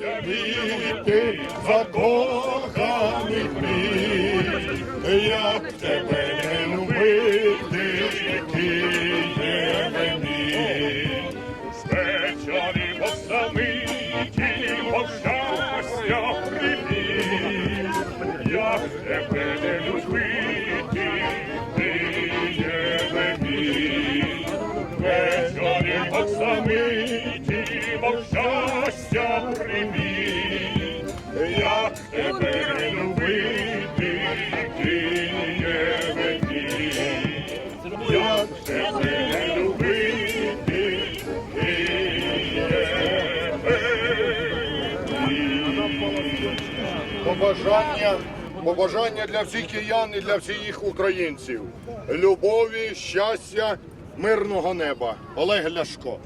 Віти закоханих мрій, як тебе не любити, Києве мій. Спечані постамиті, бо щастя привіт, як тебе не любити, Києве мій. Вечорі оксамиті, Побажання, побажання для всіх киян і для всіх українців. Любові, щастя, мирного неба. Олег Ляшко.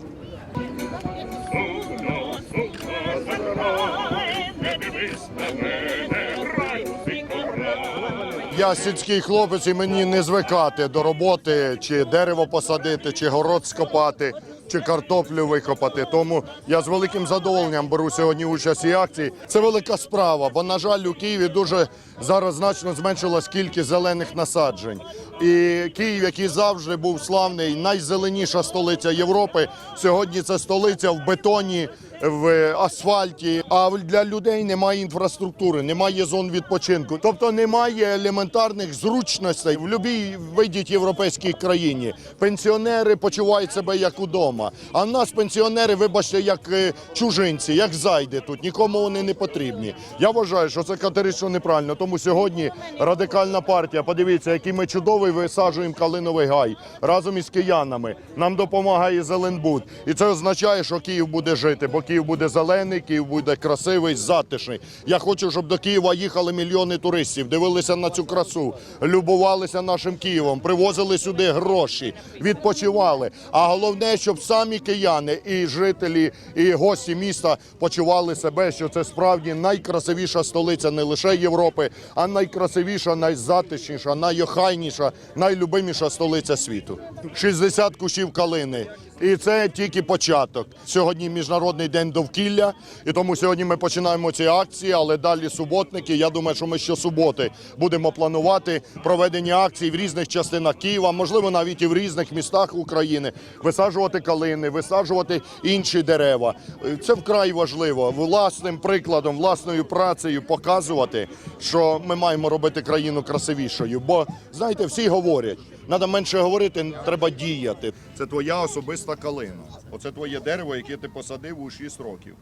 Я сільський хлопець і мені не звикати до роботи, чи дерево посадити, чи город скопати, чи картоплю викопати. Тому я з великим задоволенням беру сьогодні участь цій акції. Це велика справа, бо, на жаль, у Києві дуже зараз значно зменшилась кількість зелених насаджень. І Київ, який завжди був славний, найзеленіша столиця Європи, сьогодні це столиця в бетоні, в асфальті. А для людей немає інфраструктури, немає зон відпочинку. Тобто немає елементарних зручностей в будь-якій європейській країні. Пенсіонери почувають себе як удома. А нас пенсіонери, вибачте, як е, чужинці, як зайди тут. Нікому вони не потрібні. Я вважаю, що це категорично неправильно. Тому сьогодні радикальна партія. Подивіться, який ми чудовий висаджуємо калиновий гай разом із киянами. Нам допомагає Зеленбуд. І це означає, що Київ буде жити, бо Київ буде зелений, Київ буде красивий, затишний. Я хочу, щоб до Києва їхали мільйони туристів, дивилися на цю красу, любувалися нашим Києвом, привозили сюди гроші, відпочивали. А головне, щоб самі кияни і жителі, і гості міста почували себе, що це справді найкрасивіша столиця не лише Європи, а найкрасивіша, найзатишніша, найохайніша, найлюбиміша столиця світу. 60 кущів калини. І це тільки початок. Сьогодні міжнародний день довкілля, і тому сьогодні ми починаємо ці акції, але далі суботники. Я думаю, що ми щосуботи будемо планувати проведення акцій в різних частинах Києва, можливо, навіть і в різних містах України, висаджувати калини, висаджувати інші дерева. Це вкрай важливо. Власним прикладом, власною працею показувати, що ми маємо робити країну красивішою. Бо знаєте, всі говорять. Треба менше говорити, треба діяти. Це твоя особиста калина. Оце твоє дерево, яке ти посадив у 6 років.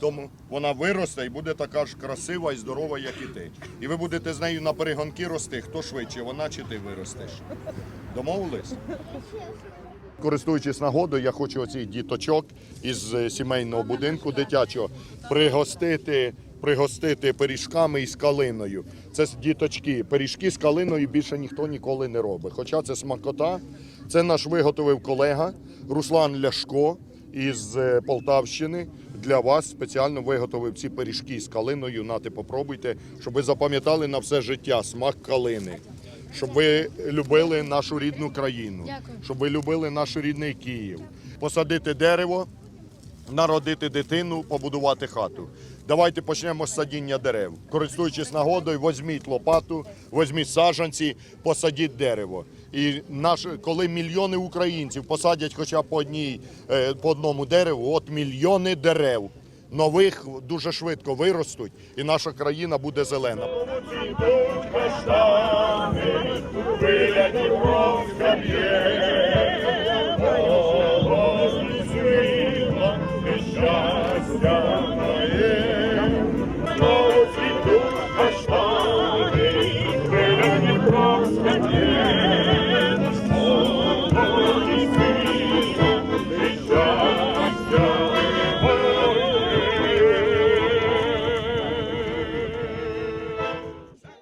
Тому вона виросте і буде така ж красива і здорова, як і ти. І ви будете з нею на перегонки рости. Хто швидше, вона чи ти виростеш? Домовились? Користуючись нагодою, я хочу оцих діточок із е, сімейного будинку дитячого пригостити, пригостити пиріжками із калиною. Це діточки. Пиріжки з калиною більше ніхто ніколи не робить. Хоча це смакота. Це наш виготовив колега Руслан Ляшко із е, Полтавщини. Для вас спеціально виготовив ці пиріжки з калиною. Нате, попробуйте, щоб ви запам'ятали на все життя смак калини. Щоб ви любили нашу рідну країну, щоб ви любили наш рідний Київ, посадити дерево, народити дитину, побудувати хату. Давайте почнемо з садіння дерев. Користуючись нагодою, візьміть лопату, візьміть саджанці, посадіть дерево. І наш, коли мільйони українців посадять хоча б по одній, е, по одному дереву, от мільйони дерев нових дуже швидко виростуть, і наша країна буде зелена. Вилять